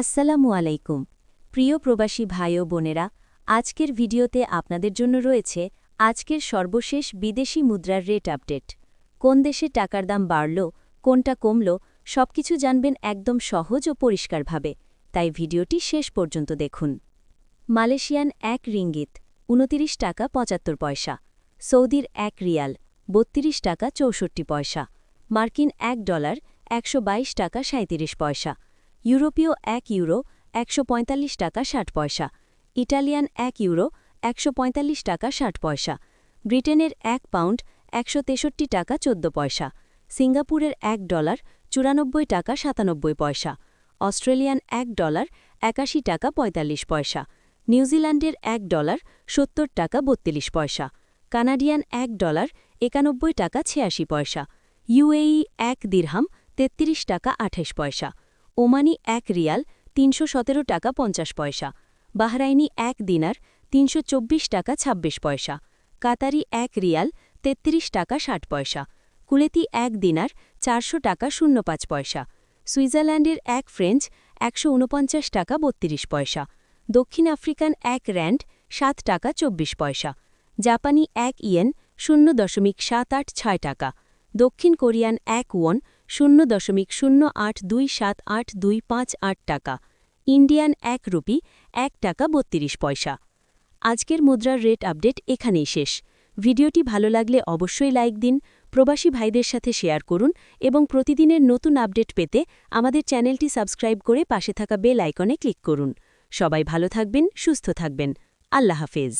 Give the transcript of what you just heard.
আসসালামু আলাইকুম। প্রিয় প্রবাসী ভাই ও বোনেরা, আজকের ভিডিওতে আপনাদের জন্য রয়েছে আজকের সর্বশেষ বিদেশি মুদ্রার রেট আপডেট। কোন দেশে টাকার দাম বাড়ল, কোনটা কমল, সবকিছু জানবেন একদম সহজ ও পরিষ্কারভাবে। তাই ভিডিওটি শেষ পর্যন্ত দেখুন। মালয়েশিয়ান এক রিঙ্গিত, উনতিরিশ টাকা পঁচাত্তর পয়সা। সৌদির এক রিয়াল, বত্রিশ টাকা চৌষট্টি পয়সা। মার্কিন এক ডলার, একশো বাইশ টাকা সাঁত্রিশ পয়সা। ইউরোপীয় এক ইউরো, একশো পঁয়তাল্লিশ টাকা ষাট পয়সা। ইটালিয়ান এক ইউরো, একশো পঁয়তাল্লিশ টাকা ষাট পয়সা। ব্রিটেনের এক পাউন্ড, একশো তেষট্টি টাকা চোদ্দ পয়সা। সিঙ্গাপুরের এক ডলার, চুরানব্বই টাকা সাতানব্বই পয়সা। অস্ট্রেলিয়ান এক ডলার, একাশি টাকা পঁয়তাল্লিশ পয়সা। নিউজিল্যান্ডের এক ডলার, সত্তর টাকা বত্রিশ পয়সা। কানাডিয়ান এক ডলার, একানব্বই টাকা ছিয়াশি পয়সা। ইউএই এক দিরহাম, তেত্রিশ টাকা আঠাশ পয়সা। ওমানি এক রিয়াল তিনশো সতেরো টাকা পঞ্চাশ পয়সা, বাহরাইনি এক দিনার তিনশো চব্বিশ টাকা ২৬ পয়সা, কাতারি এক রিয়াল তেত্রিশ টাকা ষাট পয়সা, কুলেতি এক দিনার চারশো টাকা শূন্য পাঁচ পয়সা, সুইজারল্যান্ডের এক ফ্রেঞ্চ একশো উনপঞ্চাশ টাকা বত্রিশ পয়সা, দক্ষিণ আফ্রিকান এক র্যান্ড সাত টাকা চব্বিশ পয়সা, জাপানি এক ইয়েন শূন্য দশমিক সাত আট ছয় টাকা, দক্ষিণ কোরিয়ান এক ওয়ন শূন্য দশমিক শূন্য আট দুই সাত আট দুই পাঁচ আট টাকা। ইন্ডিয়ান এক রুপি এক টাকা বত্রিশ পয়সা। আজকের মুদ্রার রেট আপডেট এখানেই শেষ। ভিডিওটি ভালো লাগলে অবশ্যই লাইক দিন, প্রবাসী ভাইদের সাথে শেয়ার করুন এবং প্রতিদিনের নতুন আপডেট পেতে আমাদের চ্যানেলটি সাবস্ক্রাইব করে পাশে থাকা বেল আইকনে ক্লিক করুন। সবাই ভালো থাকবেন, সুস্থ থাকবেন। আল্লাহ হাফেজ।